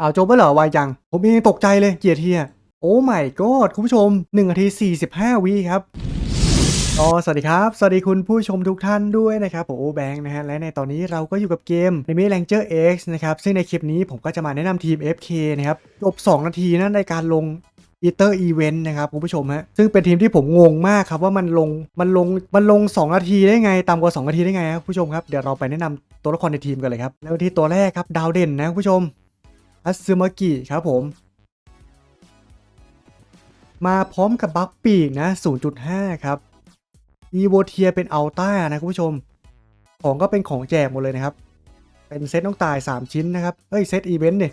อ้าวจบไปเหรอไวจัง ผมเองตกใจเลยเกียร์เทียโอ้ไม่กอดคุณผู้ชม1นาที45วิครับก็สวัสดีครับ สวัสดีคุณผู้ชมทุกท่านด้วยนะครับผมโอแบงค์นะฮะ และในตอนนี้เราก็อยู่กับเกม n น m e Ranger X นะครับ ซึ่งในคลิปนี้ผมก็จะมาแนะนำทีม FK นะครับ จบ 2 นาทีนะในการลงอีเตอร์อีเวนต์นะครับคุณผู้ชมฮะ ซึ่งเป็นทีมที่ผมงงมากครับว่ามันลงมันลงมันลง 2 นาทีได้ไงต่ำกว่า 2 นาทีได้ไงครับผู้ชมครับ เดี๋ยวเราไปแนะนำตัวละครในทีมกันเลยครับแล้วที่ตัวแรกครับดาวเด่นนะคุณผู้ชม อัซึมากิครับผม มาพร้อมกับบัฟปีกนะ 0.5 ครับอีโวเทียเป็นอัลต้านะคุณผู้ชม ของก็เป็นของแจกหมดเลยนะครับ เป็นเซตน้องตาย 3 ชิ้นนะครับ เอ้ยเซตอีเวนต์เนี่ย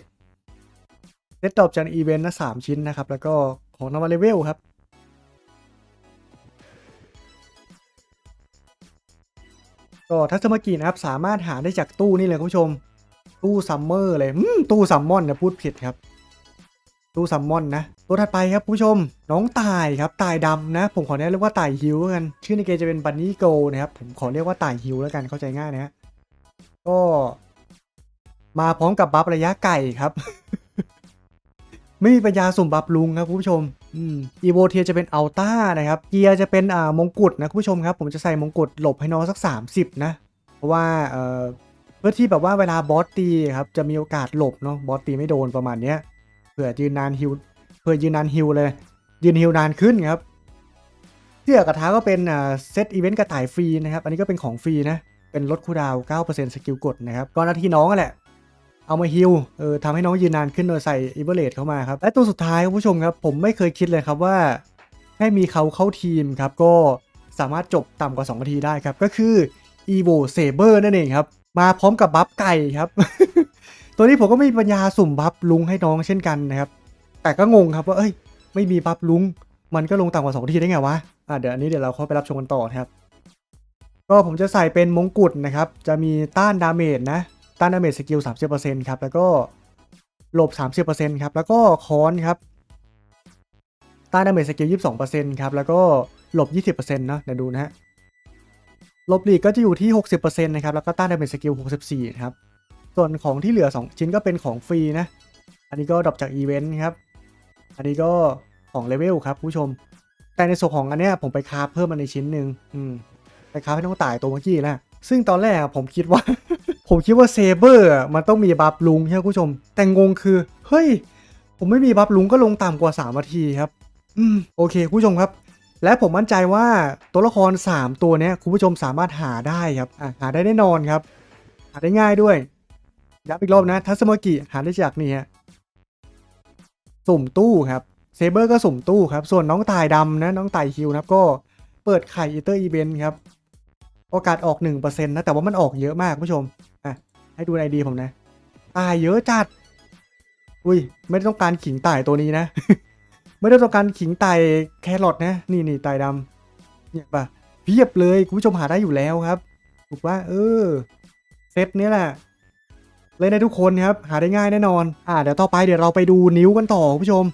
เซตดอปจากอีเวนต์นะสามชิ้นนะครับ แล้วก็ของนวัตเลเวลครับก็ทัศมากีนะครับสามารถหาได้จากตู้นี่เลยคุณผู้ชม ตู้ซัมเมอร์เลยตู้ซัมมอนนะพูดผิดครับ ตู้ซัมมอนนะ ตัวถัดไปครับผู้ชม น้องตายครับตายดำนะ ผมขอเรียกว่าตายฮิวแล้วกัน ชื่อในเกมจะเป็นบันนี่โกนะครับ ผมขอเรียกว่าตายฮิวแล้วกันเข้าใจง่ายนะฮะก็มาพร้อมกับบัฟระยะไก่ครับ ไม่มีปัญญาสุ่มบัฟลุงครับผู้ชมอืมอีโวเทียจะเป็นอัลต้านะครับ เกียร์จะเป็นอ่ามงกุฎนะผู้ชมครับ ผมจะใส่มงกุฎหลบให้น้องสัก 30 นะ เพราะว่าเอ่อ พื่อที่แบบว่าเวลาบอสตีครับจะมีโอกาสหลบเนาะบอสตีไม่โดนประมาณเนี้ยเผื่อยืนนานฮิวเผื่อยืนนานฮิวเลย ยืนฮิวนานขึ้นครับเสื้อกระทาก็เป็นอ่าเซตอีเวนต์กระต่ายฟรีนะครับ อันนี้ก็เป็นของฟรีนะ เป็นลดคูดาว 9%สกิลกดนะครับก็หน้าที่น้องแหละ เอามาฮิลเออทำให้น้องยืนนานขึ้นโดยใส่อิเบเลตเข้ามาครับ และตัวสุดท้ายคุณผู้ชมครับ ผมไม่เคยคิดเลยครับว่า ให้มีเขาเข้าทีมครับ ก็สามารถจบต่ำกว่า2นาทีได้ครับ ก็คือ Evo Saber นั่นเองครับ มาพร้อมกับบัฟไก่ครับ ตัวนี้ผมก็ไม่มีปัญญาสุ่มบัฟลุงให้น้องเช่นกันนะครับ แต่ก็งงครับว่าเอ้ย ไม่มีบัฟลุง มันก็ลงต่ำกว่า2นาทีได้ไงวะอะเดี๋ยวอันนี้เดี๋ยวเราเข้าไปรับชมกันต่อนะครับ ก็ผมจะใส่เป็นมงกุฎนะครับ จะมีต้านดาเมจนะ ต้านดาเมจสกิล30%ครับ แล้วก็หลบ30%ครับ แล้วก็ค้อนครับ ต้านดาเมจสกิล22%ครับ แล้วก็หลบ20%เนอะเดี๋ยวดูนะฮะ ลบหลีกก็จะอยู่ที่ 60%นะครับ แล้วก็ต้านดาเมจสกิล 64นะครับ ส่วนของที่เหลือ 2 ชิ้นก็เป็นของฟรีนะ อันนี้ก็ดรอปจากอีเวนต์ครับ อันนี้ก็ของเลเวลครับผู้ชม แต่ในส่วนของอันเนี้ยผมไปคาฟเพิ่มมาในชิ้นหนึ่งอืม ไปคาฟให้น้องต่ายตัวเมื่อกี้แล้ว ซึ่งตอนแรกผมคิดว่า ผมคิดว่าเซเบอร์มันต้องมีบัฟลุงใช่ไหมคุณผู้ชม แต่งงคือ เฮ้ย ผมไม่มีบัฟลุงก็ลงต่ำกว่า3นาทีครับ อืม โอเคคุณผู้ชมครับ และผมมั่นใจว่าตัวละคร 3 ตัวนี้คุณผู้ชมสามารถหาได้ครับหาได้แน่นอนครับ หาได้ง่ายด้วยย้ำอีกรอบนะทัสมากิหาได้จากนี่ฮะสุ่มตู้ครับเซเบอร์ก็สุ่มตู้ครับ ส่วนน้องตายดำนะน้องตายคิวนะครับก็เปิดไข่อีเตอร์อีเวนต์ครับโอกาสออก 1%นะแต่ว่ามันออกเยอะมากคุณผู้ชมอะให้ดูไอดีผมนะ ตายเยอะจัด อุ้ย ไม่ต้องการขิงตายตัวนี้นะ ไม่ได้ต้องการขิงไตแครอทนะ นี่นี่ไตดำเนี่ยปะเพียบเลยคุณผู้ชมหาได้อยู่แล้วครับ ถูกว่า เออ เซตนี้แหละเลยนทุกคนครับ หาได้ง่ายแน่นอน อ่า เดี๋ยวต่อไปเดี๋ยวเราไปดูนิ้วกันต่อคุณผู้ชม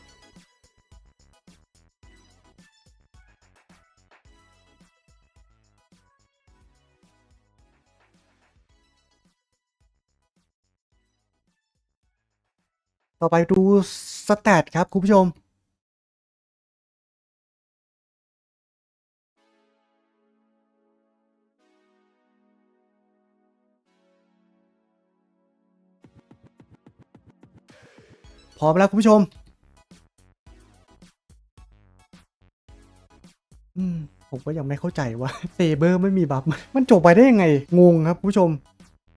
ต่อไปดูสแตทครับคุณผู้ชม พร้อมแล้วคุณผู้ชม อืม ผมก็ยังไม่เข้าใจว่าเซเบอร์ไม่มีบัฟมันจบไปได้ยังไง งงครับคุณผู้ชม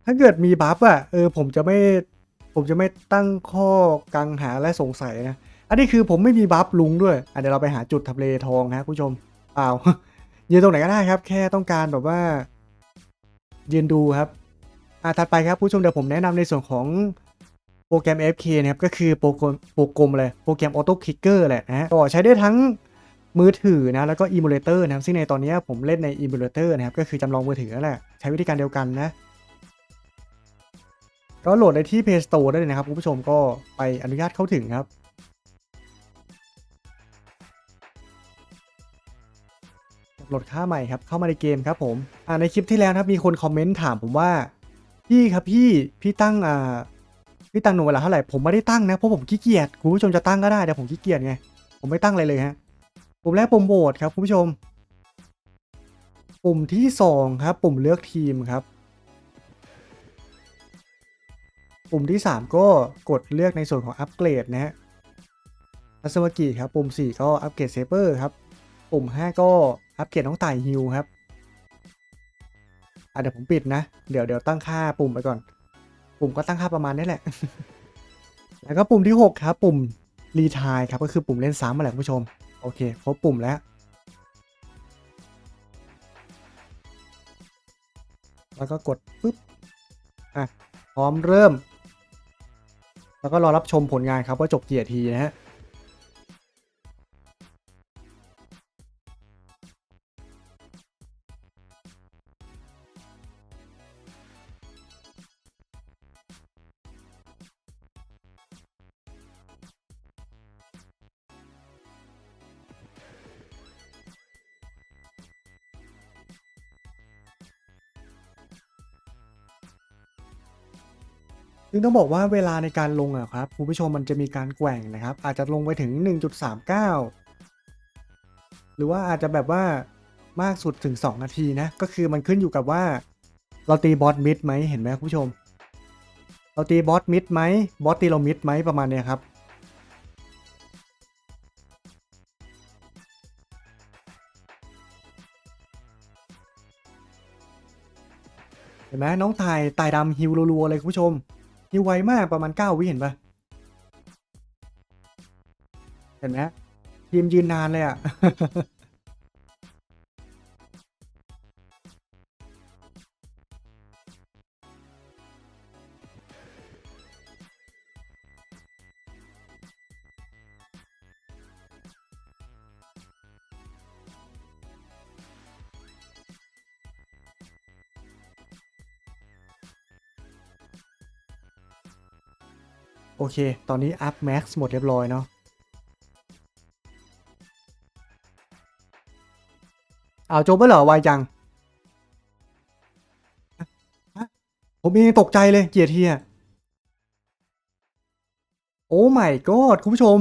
ถ้าเกิดมีบัฟอะเออผมจะไม่ ผมจะไม่ตั้งข้อกังหาและสงสัยนะ อันนี้คือผมไม่มีบัฟลุงด้วยอะเดี๋ยวเราไปหาจุดทำเลทองครับคุณผู้ชมเปล่ายืนตรงไหนก็ได้ครับ แค่ต้องการแบบว่ายืนดูครับอะถัดไปครับผู้ชมเดี๋ยวผมแนะนำในส่วนของ โปรแกรม FK นะครับก็คือโปรแกรมโปรกรมเลยโปรแกรม Auto Clicker แหละนะฮะก็ใช้ได้ทั้งมือถือนะแล้วก็ Emulator นะครับซึ่งในตอนนี้ผมเล่นใน Emulator นะครับก็คือจำลองมือถือนั่นแหละใช้วิธีการเดียวกันนะ ก็โหลดได้ที่ Play Store ได้เลยนะครับคุณผู้ชมก็ไปอนุญาตเข้าถึงครับโหลดค่าใหม่ครับเข้ามาในเกมครับผมในคลิปที่แล้วนะครับมีคนคอมเมนต์ถามผมว่าพี่ครับพี่พี่ตั้งอ่า พี่ตั้งหน่วยเวลาเท่าไหร่ผมไม่ได้ตั้งนะเพราะผมขี้เกียจคุณผู้ชมจะตั้งก็ได้แต่ผมขี้เกียจไงผมไม่ตั้งอะไรเลยฮะปุ่มแรกปุ่มโหวตครับคุณผู้ชม ปุ่มที่สองครับปุ่มเลือกทีมครับ ปุ่มที่ 3 ก็กดเลือกในส่วนของอัปเกรดนะฮะทัศวกิครับปุ่ม 4 ก็อัปเกรดเซเปอร์ครับปุ่ม 5 ก็อัปเกรดน้องไต่ฮิวครับอะเดี๋ยวผมปิดนะ เดี๋ยวเดี๋ยวตั้งค่าปุ่มไปก่อน ปุ่มก็ตั้งค่าประมาณนี้แหละ แล้วก็ปุ่มที่ 6 ครับ ปุ่มรีทายครับก็คือปุ่มเล่นซ้ำมาแหละคุณผู้ชม โอเคครบปุ่มแล้ว แล้วก็กดปุ๊บอะพร้อมเริ่ม แล้วก็รอรับชมผลงานครับว่าจบกี่นาทีนะฮะ ซึ่งต้องบอกว่าเวลาในการลงอะครับคุณผู้ชมมันจะมีการแกว่งนะครับ อาจจะลงไปถึง 1.39 หรือว่าอาจจะแบบว่ามากสุดถึง 2 นาทีนะ ก็คือมันขึ้นอยู่กับว่า เราตีบอสมิดไหมเห็นไหมคุณผู้ชม เราตีบอสมิดไหมบอสตีเรามิดไหมประมาณเนี้ยครับเห็นไหมน้องตายตายดำฮิวรัวๆเลยคุณผู้ชม นี่ไวมากประมาณ 9 วิเห็นปะเห็นไหมทีมยืนนานเลยอะ โอเค ตอนนี้อัพแม็กซ์หมดเรียบร้อยเนาะ เอาจบไปเหรอไวจัง ผมเองตกใจเลยเกียร์เทีย โอ้ไม่กอดคุณผู้ชม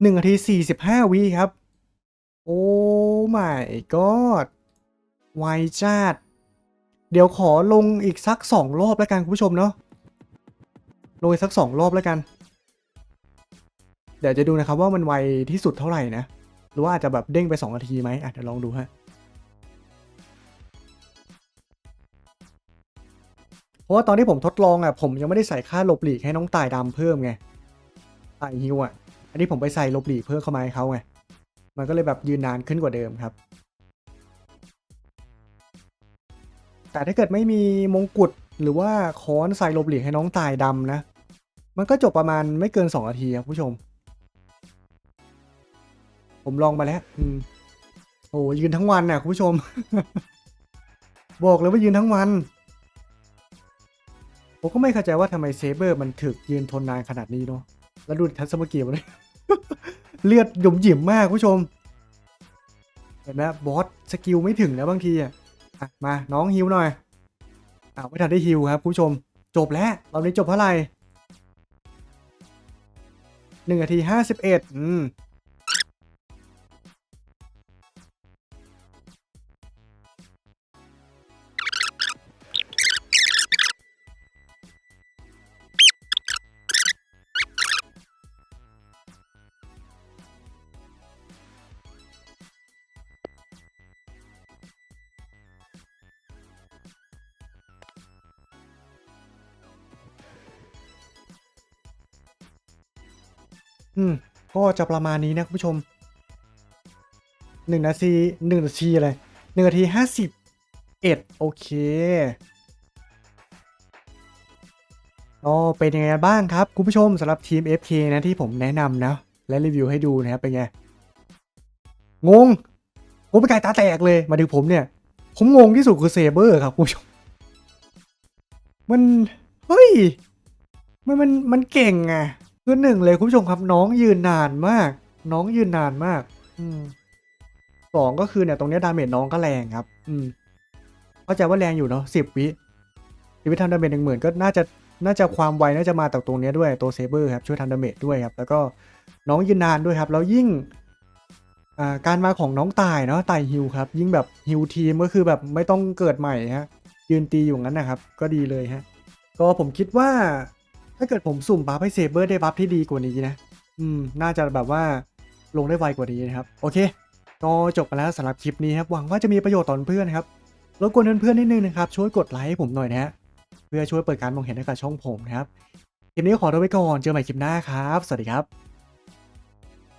หนึ่งนาทีสี่สิบห้าวิครับ โอ้ไม่กอดไวจัดเดี๋ยวขอลงอีกสักสองรอบแล้วกันคุณผู้ชมเนาะ ลงอีกสักสองรอบแล้วกัน เดี๋ยวจะดูนะครับว่ามันไวที่สุดเท่าไหร่นะ หรือว่าอาจจะแบบเด้งไป 2 นาทีไหมอะเดี๋ยวลองดูฮะเพราะว่าตอนที่ผมทดลองอะผมยังไม่ได้ใส่ค่าหลบหลีกให้น้องตายดำเพิ่มไงตายฮิวอะ อันนี้ผมไปใส่หลบหลีกเพิ่มเข้ามาให้เขาไง มันก็เลยแบบยืนนานขึ้นกว่าเดิมครับแต่ถ้าเกิดไม่มีมงกุฎหรือว่าค้อนใส่ลบหลีกให้น้องตายดำนะ มันก็จบประมาณไม่เกิน2นาทีครับผู้ชม ผมลองมาแล้วอืมโอ้ยืนทั้งวันน่ะคุณผู้ชม บอกเลยว่ายืนทั้งวัน ผมก็ไม่เข้าใจว่าทำไมเซเบอร์มันถึกยืนทนนานขนาดนี้เนาะแล้วดูทัศมเกียร์มันเลยเลือดหยุ่มหยิมมากคุณผู้ชม เห็นไหมบอสสกิลไม่ถึงนะบางทีอะอะมาน้องฮิวหน่อยอ้าวไม่ทันได้ฮิวครับคุณผู้ชม จบแล้วรอบนี้จบเท่าไหร่ หนึ่งนาทีห้าสิบเอ็ดอืม อืม ก็จะประมาณนี้นะคุณผู้ชมหนึ่งนาทีหนึ่งนาทีอะไรหนึ่งนาทีห้าสิบเอ็ดโอเคก็เป็นยังไงบ้างครับ คุณผู้ชมสำหรับทีม FK นะที่ผมแนะนำนะ และรีวิวให้ดูนะครับเป็นไง งงผมไปนไก่ตาแตกเลย มาถึงผมเนี่ย ผมงงที่สุดคือเซเบอร์ครับคุณผู้ชม มัน เฮ้ย มันมันมันเก่งไง คือหนึ่งเลยคุณผู้ชมครับน้องยืนนานมาก น้องยืนนานมาก อืมสองก็คือเนี่ยตรงเนี้ยดาเมจน้องก็แรงครับ อืมเข้าใจว่าแรงอยู่เนาะสิบวิสิบวิทำดาเมจหนึ่งหมื่นก็น่าจะน่าจะความไวน่าจะมาจากตรงเนี้ยด้วยตัวเซเบอร์ครับช่วยทำดาเมจด้วยครับ แล้วก็น้องยืนนานด้วยครับ แล้วยิ่งการมาของน้องตายเนาะตายฮิวครับ ยิ่งแบบฮิวทีมก็คือแบบไม่ต้องเกิดใหม่ฮะยืนตีอยู่งั้นนะครับ ก็ดีเลยฮะก็ผมคิดว่า ถ้าเกิดผมสุ่มบัฟให้เซเบอร์ได้บัฟที่ดีกว่านี้นะ อืม น่าจะแบบว่าลงได้ไวกว่านี้นะครับ โอเค ก็จบไปแล้วสำหรับคลิปนี้ครับ หวังว่าจะมีประโยชน์ต่อเพื่อนครับ รบกวนเพื่อนๆนิดนึงนะครับ ช่วยกดไลค์ให้ผมหน่อยนะฮะ เพื่อช่วยเปิดการมองเห็นให้กับช่องผมนะครับ คลิปนี้ขอตัวไปก่อน เจอใหม่คลิปหน้าครับ สวัสดีครับ